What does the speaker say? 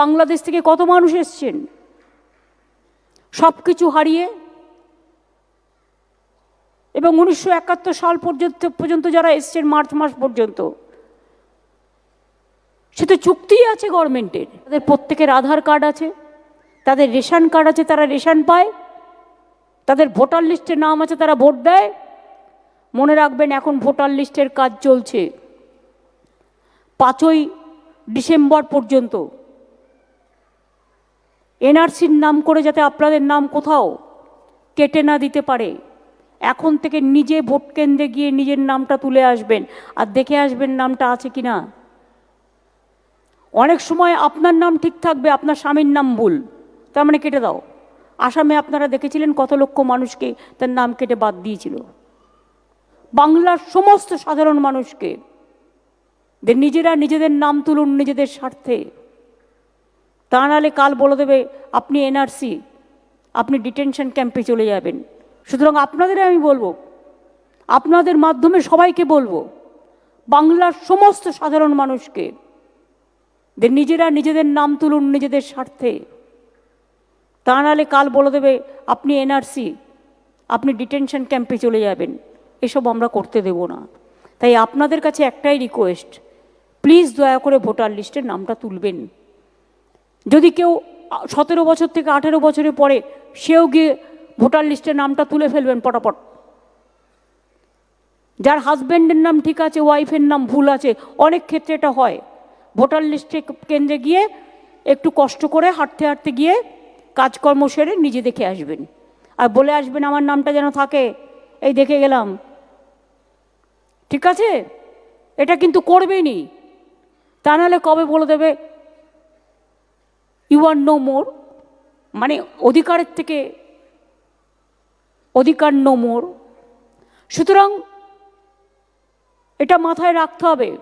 বাংলাদেশ থেকে কত মানুষ এসছেন? সব কিছু হারিয়ে এবং উনিশশো একাত্তর সাল পর্যন্ত পর্যন্ত যারা এসছেন, মার্চ মাস পর্যন্ত, সে তো চুক্তিই আছে গভর্নমেন্টের। তাদের প্রত্যেকের আধার কার্ড আছে, তাদের রেশন কার্ড আছে, তারা রেশন পায়, তাদের ভোটার লিস্টে নাম আছে, তারা ভোট দেয়। মনে রাখবেন, এখন ভোটার লিস্টের কাজ চলছে। পাঁচই ডিসেম্বর পর্যন্ত এনআরসির নাম করে যাতে আপনাদের নাম কোথাও কেটে না দিতে পারে, এখন থেকে নিজে ভোট কেন্দ্রে গিয়ে নিজের নামটা তুলে আসবেন আর দেখে আসবেন নামটা আছে কি না অনেক সময় আপনার নাম ঠিক থাকবে, আপনার স্বামীর নাম ভুল, তার মানে কেটে দাও। আসামে আপনারা দেখেছিলেন কত লক্ষ মানুষকে তার নাম কেটে বাদ দিয়েছিল। বাংলার সমস্ত সাধারণ মানুষকে নিজেরা নিজেদের নাম তুলুন, নিজেদের স্বার্থে। তা নাহলে কাল বলে দেবে, আপনি এনআরসি আপনি ডিটেনশন ক্যাম্পে চলে যাবেন। সুতরাং আপনাদের আমি বলব, আপনাদের মাধ্যমে সবাইকে বলব, বাংলার সমস্ত সাধারণ মানুষকে, যে নিজেরা নিজেদের নাম তুলুন নিজেদের স্বার্থে। তা নাহলে কাল বলে দেবে, আপনি এনআরসি আপনি ডিটেনশন ক্যাম্পে চলে যাবেন, এসব আমরা করতে দেব না। তাই আপনাদের কাছে একটাই রিকোয়েস্ট প্লিজ দয়া করে ভোটার লিস্টের নামটা তুলবেন। যদি কেউ সতেরো বছর থেকে আঠেরো বছরের পরে সেও গিয়ে ভোটার লিস্টের নামটা তুলে ফেলবেন পটাপট। যার হাজব্যান্ডের নাম ঠিক আছে, ওয়াইফের নাম ভুল আছে, অনেক ক্ষেত্রে এটা হয়। ভোটার লিস্টে কেন্দ্রে গিয়ে একটু কষ্ট করে হাঁটতে হাঁটতে গিয়ে কাজকর্ম সেরে নিজে দেখে আসবেন। আর বলে আসবেন, আমার নামটা যেন থাকে। এই দেখে গেলাম। ঠিক আছে? এটা কিন্তু করবেনই তা নাহলে কবে বলে দেবে? ইউ আর নো মোর মানে অধিকারের থেকে অধিকার নো মোর সুতরাং এটা মাথায় রাখতে হবে।